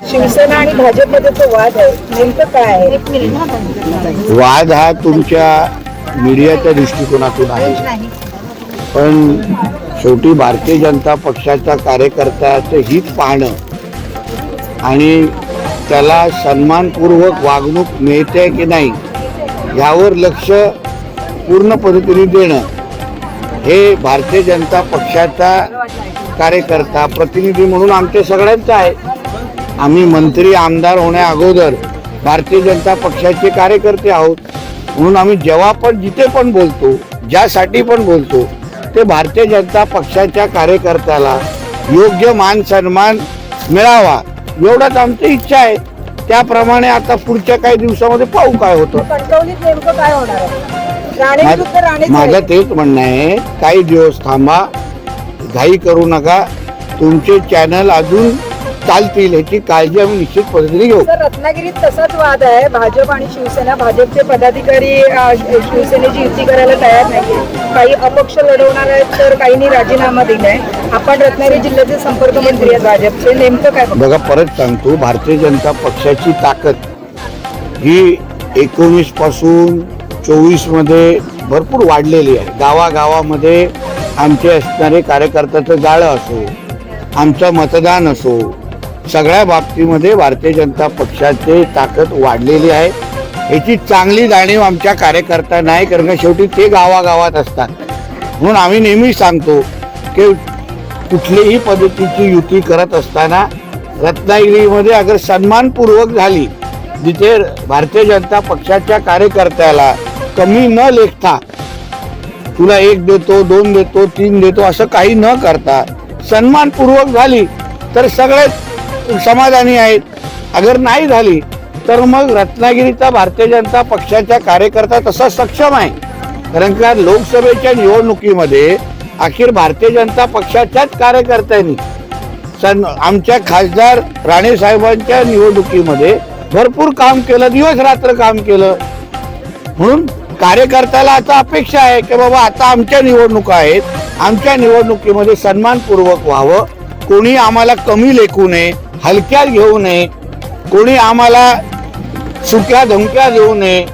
शिवसेना आणि भाजपमध्ये तो वाद आहे. नेमकं काय आहे? वाद हा तुमच्या मीडियाच्या दृष्टिकोनातून आहे. पण शेवटी भारतीय जनता पक्षाच्या कार्यकर्त्याचं हित पाहणं आणि त्याला सन्मानपूर्वक वागणूक मिळते की नाही यावर लक्ष पूर्ण पद्धतीने देणं हे भारतीय जनता पक्षाचा कार्यकर्ता प्रतिनिधी म्हणून आमच्या सगळ्यांचं आहे. आम्ही मंत्री आमदार होण्या अगोदर भारतीय जनता पक्षाचे कार्यकर्ते आहोत. म्हणून आम्ही जेव्हा पण जिथे पण बोलतो ज्यासाठी पण बोलतो ते भारतीय जनता पक्षाच्या कार्यकर्त्याला योग्य मान सन्मान मिळावा एवढाच आमची इच्छा आहे. त्याप्रमाणे आता पुढच्या काही दिवसामध्ये पाहू काय होतं. माझं तेच म्हणणं आहे काही दिवस थांबा घाई करू नका. तुमचे चॅनल अजून चालतील ह्याची काळजी आम्ही निश्चित पद्धतीने घेऊ. सर रत्नागिरीत तसाच वाद आहे. भाजप आणि शिवसेना भाजपचे पदाधिकारी अ, शि- शिवसेनेची युती करायला तयार नाही काही अपक्ष लढवणार आहेत तर काहींनी राजीनामा दिलाय. आपण रत्नागिरी जिल्ह्याचे संपर्क मंत्री आहेत भाजपचे. नेमकं काय बघा परत सांगतो भारतीय जनता पक्षाची ताकद ही एकोणीसपासून चोवीसमध्ये भरपूर वाढलेली आहे. गावागावामध्ये आमचे असणारे कार्यकर्त्याचं जाळं असो आमचं मतदान असो सगळ्या बाबतीमध्ये भारतीय जनता पक्षाचे ताकद वाढलेली आहे. याची चांगली जाणीव आमच्या कार्यकर्त्यांना आहे कारण शेवटी ते गावागावात असतात. म्हणून आम्ही नेहमी सांगतो की कुठलीही पद्धतीची युती करत असताना रत्नागिरीमध्ये अगर सन्मानपूर्वक झाली जिथे भारतीय जनता पक्षाच्या कार्यकर्त्याला कमी न लेखता तुला एक देतो दोन देतो तीन देतो असं काही न करता सन्मानपूर्वक झाली तर सगळेच समाधानी आहेत. अगर नाही झाली तर मग रत्नागिरीचा भारतीय जनता पक्षाच्या कार्यकर्ता तसा सक्षम आहे. कारण का लोकसभेच्या निवडणुकीमध्ये अखेर भारतीय जनता पक्षाच्याच कार्यकर्त्यांनी सन आमच्या खासदार राणे साहेबांच्या निवडणुकीमध्ये भरपूर काम केलं दिवस रात्र काम केलं. म्हणून कार्यकर्त्याला आता अपेक्षा आहे की बाबा आता आमच्या निवडणुका आहेत. आमच्या निवडणुकीमध्ये सन्मानपूर्वक व्हावं. कोणी आम्हाला कमी लेखू नये. हलक्यात घेऊ नये. कोणी आम्हाला सुक्या धमक्या देऊ नये.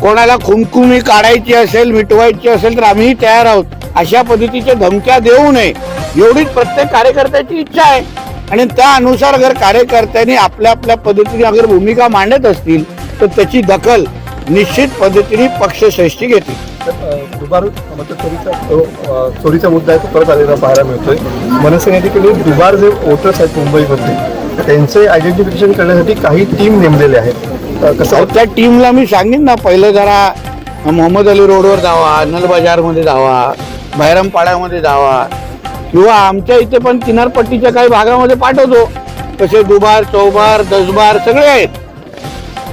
कोणाला खुमखुमी काढायची असेल मिटवायची असेल तर आम्ही तयार आहोत. अशा पद्धतीच्या धमक्या देऊ नये. एवढीच प्रत्येक कार्यकर्त्याची इच्छा आहे. आणि त्या अनुसार अगर कार्यकर्त्यांनी आपल्या आपल्या पद्धतीने अगर भूमिका मांडत असतील तर त्याची दखल निश्चित पद्धतीने पक्षश्रेष्ठी घेतील. दुबार मतलब चोरीचा चोरीचा मुद्दा आहे तो परत आलेला पाहायला मिळतोय. मनसेने तिकडे दुबार जे वोटर्स आहेत मुंबईमध्ये त्यांचे आयडेंटिफिकेशन करण्यासाठी काही टीम नेमलेले आहेत. कसं त्या टीमला मी सांगेन ना पहिलं जरा मोहम्मद अली रोडवर जावा नल बाजारमध्ये जावा बहिरमपाड्यामध्ये जावा किंवा आमच्या इथे पण किनारपट्टीच्या काही भागामध्ये पाठवतो. तसे दुबार चौबार दसबार सगळे आहेत.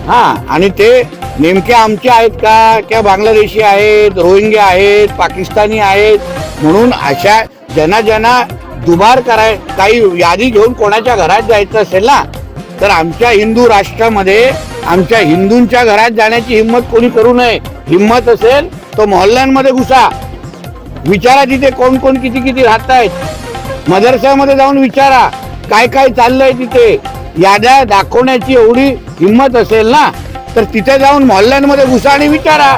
हा आणि ते नेमके आमचे आहेत का? क्या बांगलादेशी आहेत रोहिंग्या आहेत पाकिस्तानी आहेत? म्हणून अशा ज्यांना ज्यांना दुबार कराय काही यादी घेऊन कोणाच्या घरात जायचं असेल ना तर आमच्या हिंदू राष्ट्रामध्ये आमच्या हिंदूंच्या घरात जाण्याची हिंमत कोणी करू नये. हिंमत असेल तो मोहल्ल्यांमध्ये घुसा. विचारा तिथे कोण कोण किती किती राहत आहेत मदरसामध्ये जाऊन विचारा काय काय चाललंय तिथे. याद्या दाखवण्याची एवढी हिंमत असेल ना तर तिथे जाऊन मोहल्ल्यांमध्ये घुसा आणि विचारा.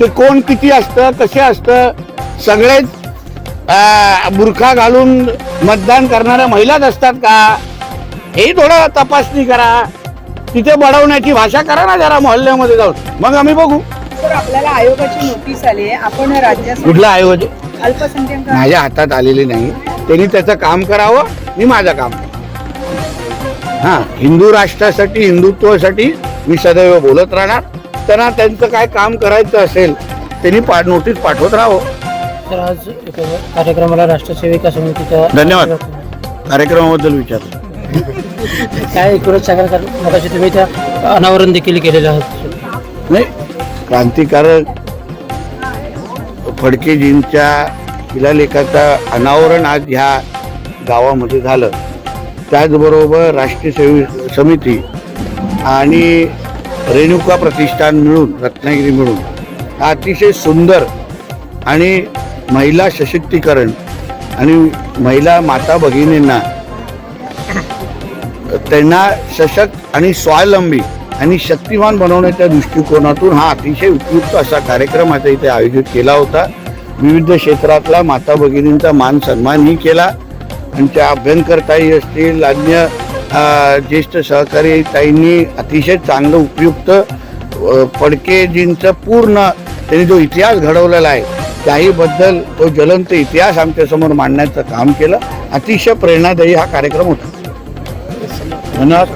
ते कोण किती असतं कसे असतं सगळेच बुरखा घालून मतदान करणाऱ्या महिलाच असतात का? हे थोडं तपासणी करा. तिथे बडवण्याची भाषा करा ना जरा मोहल्ल्यामध्ये जाऊन. मग आम्ही बघू. आपल्याला आयोगाची नोटीस आली आहे. आपण राज्यात कुठला आयोज अल्पसंख्याक माझ्या हातात आलेली नाही. त्यांनी त्याचं काम करावं मी माझं काम हा हिंदू राष्ट्रासाठी हिंदुत्वासाठी मी सदैव बोलत राहणार. त्यांना त्यांचं काय काम करायचं असेल त्यांनी पा नोटीस पाठवत राहावं. तर आज एका कार्यक्रमाला राष्ट्रसेविका समितीच्या धन्यवाद. कार्यक्रमाबद्दल विचार काय एकूणच सांगाल कारण मगाशी तुम्ही त्या अनावरण देखील केलेलं आहात नाही क्रांतिकारक फडकेजींच्या शिलालेखाचा अनावरण आज ह्या गावामध्ये झालं. त्याचबरोबर राष्ट्रीय सेवी समिती आणि रेणुका प्रतिष्ठान मिळून रत्नागिरी मिळून अतिशय सुंदर आणि महिला सशक्तीकरण आणि महिला माता भगिनींना त्यांना सशक्त आणि स्वावलंबी आणि शक्तिमान बनवण्याच्या दृष्टिकोनातून हा अतिशय उपयुक्त असा कार्यक्रम आता इथे आयोजित केला होता. विविध क्षेत्रातला माता भगिनींचा मान सन्मानही केला. त्यांच्या अभ्यंकरताई असतील अन्य ज्येष्ठ सहकारी ताईंनी अतिशय चांगलं उपयुक्त फडकेजींचं पूर्ण त्यांनी जो इतिहास घडवलेला आहे त्याहीबद्दल तो ज्वलंत इतिहास आमच्यासमोर मांडण्याचं काम केलं. अतिशय प्रेरणादायी हा कार्यक्रम होता. धन्यवाद.